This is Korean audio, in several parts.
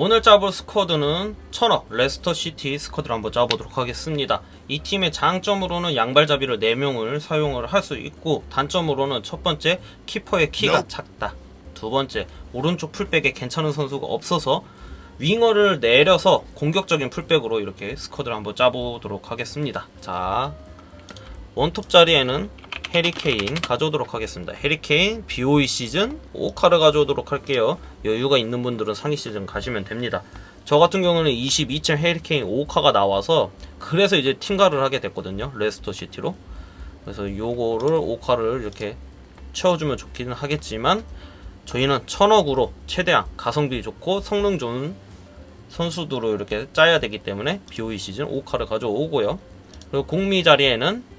오늘 짜볼 스쿼드는 천억 레스터 시티 스쿼드를 한번 짜보도록 하겠습니다. 이 팀의 장점으로는 양발잡이를 4명을 사용을 할 수 있고 단점으로는 첫 번째 키퍼의 키가 작다. 두 번째 오른쪽 풀백에 괜찮은 선수가 없어서 윙어를 내려서 공격적인 풀백으로 이렇게 스쿼드를 한번 짜보도록 하겠습니다. 자 원톱 자리에는 해리케인 가져오도록 하겠습니다. 해리케인 BOE 시즌 5카를 가져오도록 할게요. 여유가 있는 분들은 상위 시즌 가시면 됩니다. 저 같은 경우는 22점 해리케인 5카가 나와서 그래서 이제 팀가를 하게 됐거든요. 레스터 시티로. 그래서 요거를 5카를 이렇게 채워주면 좋기는 하겠지만 저희는 천억으로 최대한 가성비 좋고 성능 좋은 선수들로 이렇게 짜야 되기 때문에 BOE 시즌 5카를 가져오고요. 그리고 공미 자리에는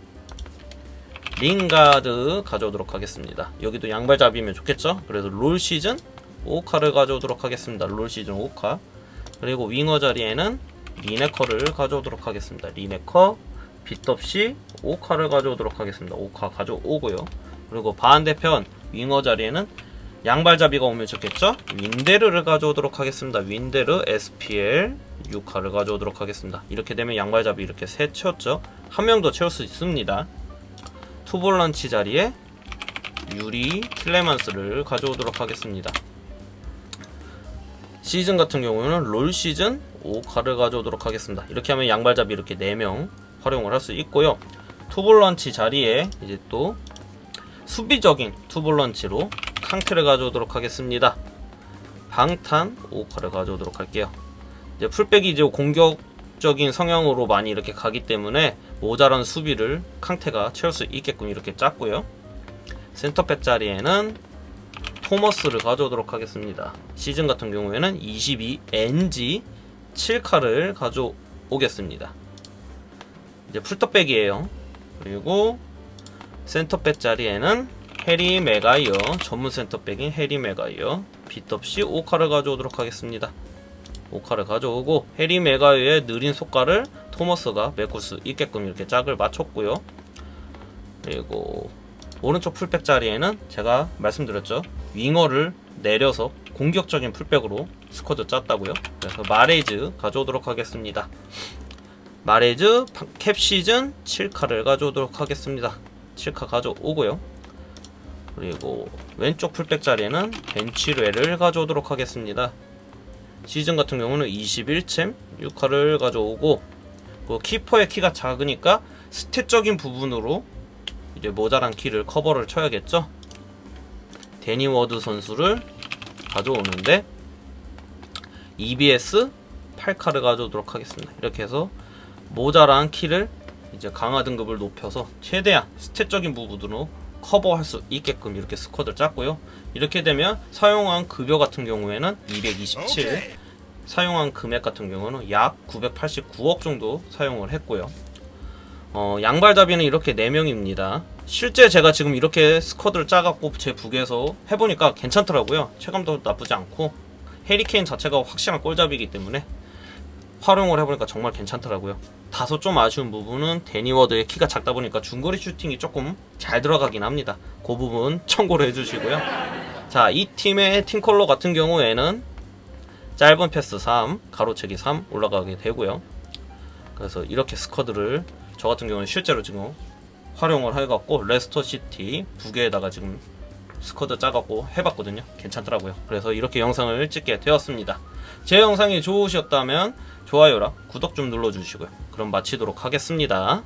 링가드 가져오도록 하겠습니다. 여기도 양발잡이면 좋겠죠? 그래서 롤 시즌 5카를 가져오도록 하겠습니다. 롤 시즌 5카. 그리고 윙어 자리에는 리네커를 가져오도록 하겠습니다. 리네커, 빗없이 5카를 가져오도록 하겠습니다. 5카 가져오고요. 그리고 반대편 윙어 자리에는 양발잡이가 오면 좋겠죠? 윈데르를 가져오도록 하겠습니다. 윈데르, SPL, 6카를 가져오도록 하겠습니다. 이렇게 되면 양발잡이 이렇게 세 채웠죠? 한 명 더 채울 수 있습니다. 투볼런치 자리에 유리 킬레만스를 가져오도록 하겠습니다. 시즌 같은 경우는 롤 시즌 5카를 가져오도록 하겠습니다. 이렇게 하면 양발잡이 이렇게 4명 활용을 할 수 있고요. 투볼런치 자리에 이제 또 수비적인 투볼런치로 캉트를 가져오도록 하겠습니다. 방탄 5카를 가져오도록 할게요. 이제 풀백이 이제 공격 적인 성향으로 많이 이렇게 가기 때문에 모자란 수비를 캉테가 채울 수 있게끔 이렇게 짰고요. 센터백 자리에는 토머스를 가져오도록 하겠습니다. 시즌 같은 경우에는 22NG 7카를 가져오겠습니다. 이제 풀터백이에요. 그리고 센터백 자리에는 해리 메가이어 전문 센터백인 해리 메가이어 빗없이 5카를 가져오도록 하겠습니다. 5카를 가져오고 해리 메가이어의 느린 속가를 토머스가 메꿀 수 있게끔 이렇게 짝을 맞췄고요. 그리고 오른쪽 풀백 자리에는 제가 말씀드렸죠. 윙어를 내려서 공격적인 풀백으로 스쿼드 짰다고요. 그래서 마레즈 가져오도록 하겠습니다. 마레즈 캡 시즌 7카를 가져오도록 하겠습니다. 7카 가져오고요. 그리고 왼쪽 풀백 자리에는 벤치레를 가져오도록 하겠습니다. 시즌 같은 경우는 21챔 6카를 가져오고 그 키퍼의 키가 작으니까 스탯적인 부분으로 이제 모자란 키를 커버를 쳐야겠죠. 데니 워드 선수를 가져오는데 EBS 8카를 가져오도록 하겠습니다. 이렇게 해서 모자란 키를 이제 강화 등급을 높여서 최대한 스탯적인 부분으로 커버할 수 있게끔 이렇게 스쿼드를 짰고요. 이렇게 되면 사용한 급여 같은 경우에는 227, 사용한 금액 같은 경우는 약 989억 정도 사용을 했고요. 어, 양발잡이는 이렇게 4명입니다. 실제 제가 지금 이렇게 스쿼드를 짜갖고 제 북에서 해보니까 괜찮더라고요. 체감도 나쁘지 않고 해리케인 자체가 확실한 골잡이기 때문에 활용을 해보니까 정말 괜찮더라고요. 다소 좀 아쉬운 부분은 데니워드의 키가 작다 보니까 중거리 슈팅이 조금 잘 들어가긴 합니다. 그 부분 참고를 해주시고요. 자, 이 팀의 팀 컬러 같은 경우에는 짧은 패스 3, 가로채기 3 올라가게 되고요. 그래서 이렇게 스쿼드를 저 같은 경우는 실제로 지금 활용을 해갖고 레스터 시티 북에다가 지금 스쿼드 짜갖고 해봤거든요. 괜찮더라고요. 그래서 이렇게 영상을 찍게 되었습니다. 제 영상이 좋으셨다면 좋아요랑 구독 좀 눌러주시고요. 그럼 마치도록 하겠습니다.